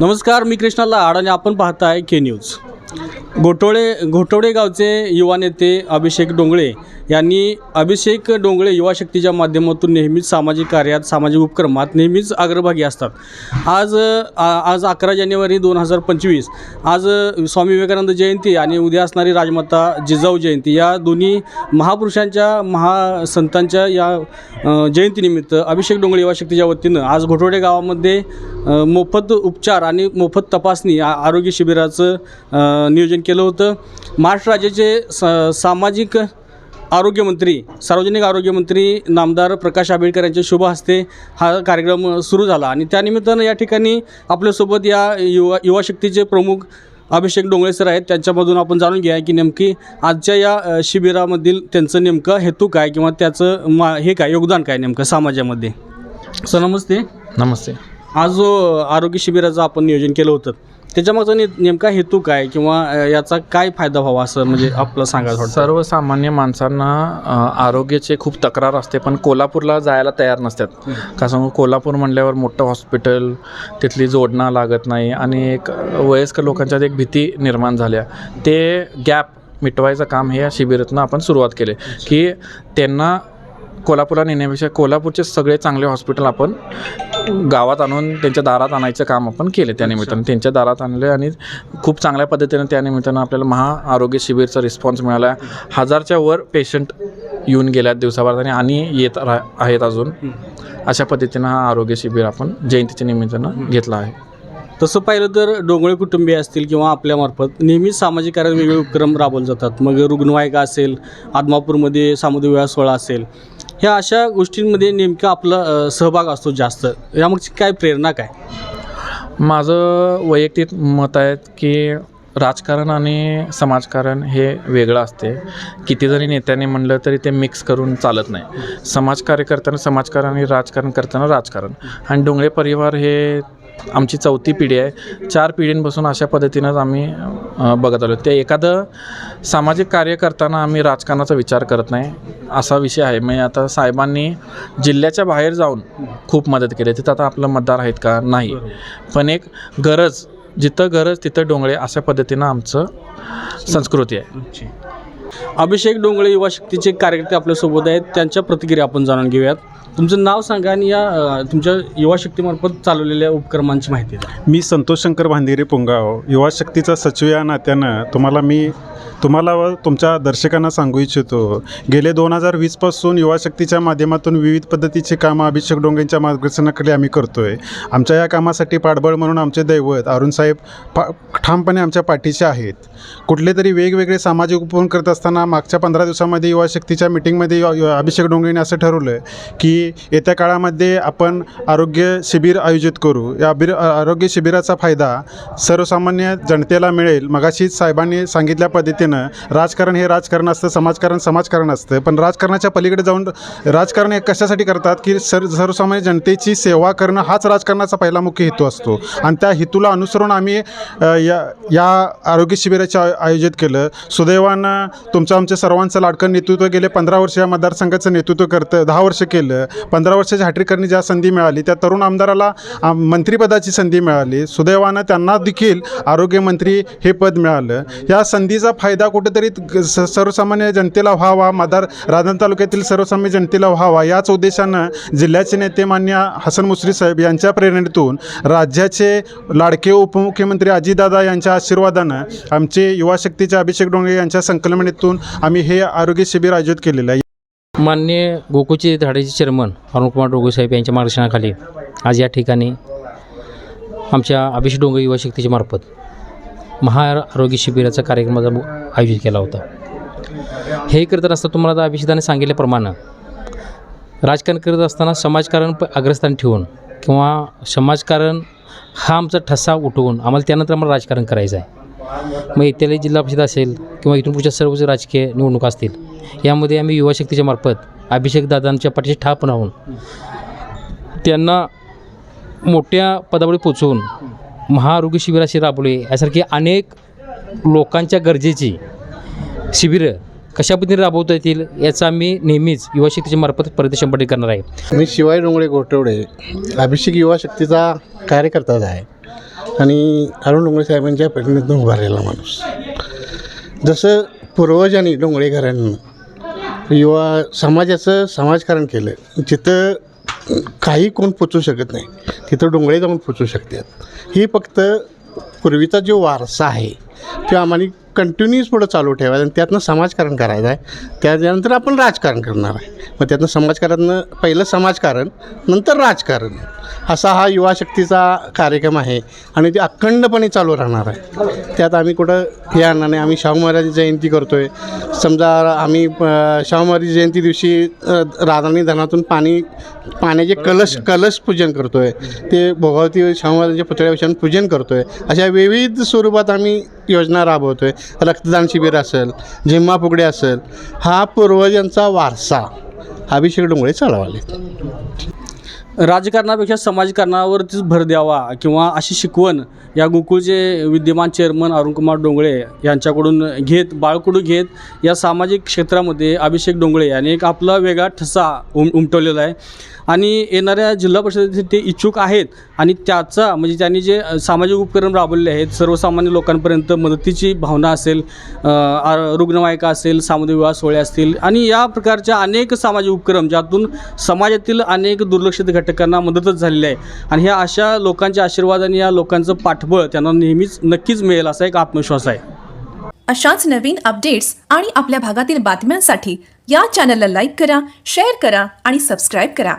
नमस्कार मी कृष्णा लाड आणि आपण पाहताय के न्यूज घोटोळे घोटोळे गावचे युवा नेते अभिषेक डोंगळे यांनी अभिषेक डोंगळे युवा शक्तीच्या माध्यमातून नेहमीच सामाजिक कार्यात सामाजिक उपक्रमात नेहमीच अग्रभागी असतात. आज आज अकरा जानेवारी दोन हजार पंचवीस आज स्वामी विवेकानंद जयंती आणि उद्या असणारी राजमाता जिजाऊ जयंती या दोन्ही महापुरुषांच्या महासंतांच्या या जयंतीनिमित्त अभिषेक डोंगळे युवा शक्तीच्या वतीनं आज घोटोडे गावामध्ये मोफत उपचार आणि मोफत तपासणी आरोग्य शिबिराचं नियोजन केलं होतं. महाराष्ट्र राज्याचे स सामाजिक आरोग्यमंत्री सार्वजनिक आरोग्यमंत्री नामदार प्रकाश आंबेडकर यांच्या शुभ हस्ते हा कार्यक्रम सुरू झाला. आणि त्यानिमित्तानं या ठिकाणी आपल्यासोबत या युवा युवा शक्तीचे प्रमुख अभिषेक डोंगळे सर आहेत. त्यांच्यामधून आपण जाणून घ्या की नेमकी आजच्या या शिबिरामधील त्यांचं नेमकं हेतू काय किंवा त्याचं मा हे काय योगदान काय नेमकं समाजामध्ये? सर नमस्ते. नमस्ते. आज जो आरोग्य शिबिराचं आपण नियोजन केलं होतं त्याच्यामागचा ने नेमका हेतू काय किंवा याचा काय फायदा व्हावा असं म्हणजे आपलं सांगा थोडं सर्वसामान्य माणसांना आरोग्याचे खूप तक्रार असते पण कोल्हापूरला जायला तयार नसतात. का सांगू कोल्हापूर म्हणल्यावर मोठं हॉस्पिटल तिथली जोडणा लागत नाही आणि एक वयस्कर लोकांच्यात एक भीती निर्माण झाल्या. ते गॅप मिटवायचं काम हे या शिबिरातून आपण सुरुवात केले. की त्यांना कोल्हापूरला नेण्यापेक्षा कोल्हापूरचे सगळे चांगले हॉस्पिटल आपण गावात आणून त्यांच्या दारात आणायचं काम आपण केले त्या निमित्तानं. त्यांच्या दारात आणले आणि खूप चांगल्या पद्धतीनं त्या निमित्तानं आपल्याला महा आरोग्य शिबिरचा रिस्पॉन्स मिळाला. हजारच्या वर पेशंट येऊन गेल्यात दिवसाभरात आणि आणि येत रा आहेत अजून. अशा पद्धतीनं हा आरोग्य शिबिर आपण जयंतीच्या निमित्तानं घेतला आहे. तसं पाहिलं तर डोंगळे कुटुंबीय असतील किंवा आपल्यामार्फत नेहमीच सामाजिक कार्यात वेगवेगळे उपक्रम राबवले जातात. मग रुग्णवाहिका असेल आदमापूरमध्ये सामुदायिक विवाह सोहळा असेल ह्या अशा गोष्टींमध्ये नेमका आपला सहभाग असतो जास्त. यामागची काय प्रेरणा काय? माझं वैयक्तिक मत आहे की राजकारण आणि समाजकारण हे वेगळं असते. किती जरी नेत्याने म्हणलं तरी ते मिक्स करून चालत नाही. समाजकार्य करताना समाजकारण आणि राजकारण करताना राजकारण. आणि डोंगळे परिवार हे आमची चौथी पिढी आहे. चार पिढींपासून अशा पद्धतीनंच आम्ही बघत आलो ते एखादं सामाजिक कार्य करताना आम्ही राजकारणाचा विचार करत नाही असा विषय आहे. म्हणजे आता साहेबांनी जिल्ह्याच्या बाहेर जाऊन खूप मदत केली. तिथं आता आपलं मतदार आहेत का? नाही. पण एक गरज जिथं गरज तिथं डोंगळे अशा पद्धतीनं आमचं संस्कृती आहे. अभिषेक डोंगळे युवा शक्तीचे कार्यकर्ते आपल्यासोबत आहेत. त्यांच्या प्रतिक्रिया आपण जाणून घेऊयात. तुमचं नाव सांगा आणि या अ, तुमच्या युवा शक्तीमार्फत चालवलेल्या उपक्रमांची माहिती द्या. मी संतोष शंकर भांदिरे पुंगाव युवा शक्तीचा सचिव या नात्यानं तुम्हाला मी तुम्हाला व तुमच्या दर्शकांना सांगू इच्छितो गेले दोन हजार वीसपासून युवा शक्तीच्या माध्यमातून विविध पद्धतीची कामं अभिषेक डोंगेंच्या मार्गदर्शनाखाली आम्ही करतो आहे आमच्या या कामासाठी पाठबळ म्हणून आमचे दैवत अरुणसाहेब पा ठामपणे आमच्या पाठीचे आहेत. कुठले तरी वेगवेगळे सामाजिक उपक्रम करत असताना मागच्या पंधरा दिवसामध्ये युवा शक्तीच्या मिटिंगमध्ये अभिषेक डोंगरेने असं ठरवलं की येत्या काळामध्ये आपण आरोग्य शिबिर आयोजित करू. या अभिर आरोग्य शिबिराचा फायदा सर्वसामान्य जनतेला मिळेल. मगाशीच साहेबांनी सांगितल्या पद्धतीने राजकारण हे राजकारण असतं समाजकारण समाजकारण असतं. पण राजकारणाच्या पलीकडे जाऊन राजकारण हे कशासाठी करतात की सर सर्वसामान्य जनतेची सेवा करणं हाच राजकारणाचा पहिला मुख्य हेतू असतो. आणि त्या हेतूला अनुसरून आम्ही या या आरोग्य शिबिराचे आय- आयोजित केलं. सुदैवानं तुमचं आमच्या सर्वांचं लाडकं नेतृत्व गेले. पंधरा वर्ष या मतदारसंघाचं नेतृत्व करतं दहा वर्ष केलं. पंधरा वर्षाची हॅट्रिक ज्या संधी मिळाली त्या तरुण आमदाराला मंत्रीपदाची मंत्रिपदाची संधी मिळाली. सुदैवानं त्यांना देखील आरोग्यमंत्री हे पद मिळालं. या संधीचा फायदा कुठेतरी स- सर्वसामान्य जनतेला व्हावा मतदार राजन तालुक्यातील सर्वसामान्य जनतेला व्हावा याच उद्देशानं जिल्ह्याचे नेते मान्य हसन मुश्री साहेब यांच्या प्रेरणेतून राज्याचे लाडके उपमुख्यमंत्री अजितदादा यांच्या आशीर्वादानं आमचे युवा शक्तीचे अभिषेक डोंगरे यांच्या संकल्पनेतून आम्ही हे आरोग्य शिबिर आयोजित केलेलं आहे. मान्य गोकुळचे धाडेचे चेअरमन अरुणकुमार डोंगरे साहेब यांच्या मार्गदर्शनाखाली आज या ठिकाणी आमच्या अभिषेक डोंगरे युवा शक्तीच्या मार्फत महा आरोग्य शिबिराचा कार्यक्रमाचा आयोजित केला होता. हे करत असता तुम्हाला आता अभिषेकाने सांगितल्याप्रमाणे राजकारण करत असताना समाजकारण प अग्रस्थान ठेवून किंवा समाजकारण हा आमचा ठसा उठवून आम्हाला त्यानंतर आम्हाला राजकारण करायचं आहे. मग इत्यादी जिल्हा परिषद असेल किंवा इथून पुढच्या सर्व राजकीय निवडणुका असतील यामध्ये आम्ही युवा शक्तीच्या मार्फत अभिषेक दादांच्या पाठीशी ठाप राहून त्यांना मोठ्या पदावर पोचवून महाआरोग्य शिबिराशी राबवले. यासारखी अनेक लोकांच्या गरजेची शिबिरं कशा पद्धतीने राबवता येतील याचा आम्ही नेहमीच युवा शक्तीच्या मार्फत प्रयत्न करणार आहे. मी शिवाय डोंगरे गोटवडे अभिषेक युवा शक्तीचा कार्यकर्ताच आहे. आणि अरुण डोंगरे साहेबांच्या प्रेरणेतून उभारलेला माणूस. जसं पूर्वजांनी डोंगरेकरांनी युवा समाजाचं समाजकारण केलं जिथं काही कोण पोचू शकत नाही. तिथं डोंगळे जाऊन पोचू शकतात. ही फक्त पूर्वीचा जो वारसा आहे तो आम्हाला कंटिन्यूस पुढं चालू ठेवायचं आणि त्यातनं समाजकारण करायचं आहे. त्याच्यानंतर आपण राजकारण करणार आहे. मग त्यातनं समाजकारण पहिलं समाजकारण नंतर राजकारण. असा हा युवा शक्तीचा कार्यक्रम आहे आणि ते अखंडपणे चालू राहणार आहे. त्यात आम्ही कुठं हे आणणार नाही. आम्ही शाहू महाराज जयंती करतो आहे समजा आम्ही शाहू महाराज जयंती दिवशी राधानी धरणातून पाणी पाण्याचे कलश कलश पूजन करतो आहे ते भोगावती शाहू महाराजांच्या पुतळ्याविषयी पूजन करतो आहे अशा विविध स्वरूपात आम्ही योजना राबवतो आहे रक्तदान शिबिर असेल झिम्मा फुगडे असेल हा पूर्वजांचा वारसा. अभिषेक डोंगळे चालवाले राजकारणापेक्षा समाजकारणावरतीच भर द्यावा किंवा अशी शिकवण या गोकुळचे विद्यमान चेअरमन अरुणकुमार डोंगळे यांच्याकडून घेत बाळकडू घेत या सामाजिक क्षेत्रामध्ये अभिषेक डोंगळे यांनी एक आपला वेगळा ठसा उम उमटवलेला आहे. आणि येणाऱ्या जिल्हा परिषदेचे ते इच्छुक आहेत. आणि त्याचा म्हणजे त्यांनी जे सामाजिक उपक्रम राबवलेले आहेत सर्वसामान्य लोकांपर्यंत मदतीची भावना असेल रुग्णवाहिका असेल सामुदायिक विवाह सोहळे असतील आणि या प्रकारच्या अनेक सामाजिक उपक्रम ज्यातून समाजातील अनेक दुर्लक्षित घटकांना मदतच झालेली आहे. आणि ह्या अशा लोकांच्या आशीर्वाद आणि या लोकांचं पाठबळ त्यांना नेहमीच नक्कीच मिळेल असा एक आत्मविश्वास आहे. अशाच नवीन अपडेट्स आणि आपल्या भागातील बातम्यांसाठी या चॅनलला लाईक करा शेअर करा आणि सबस्क्राईब करा.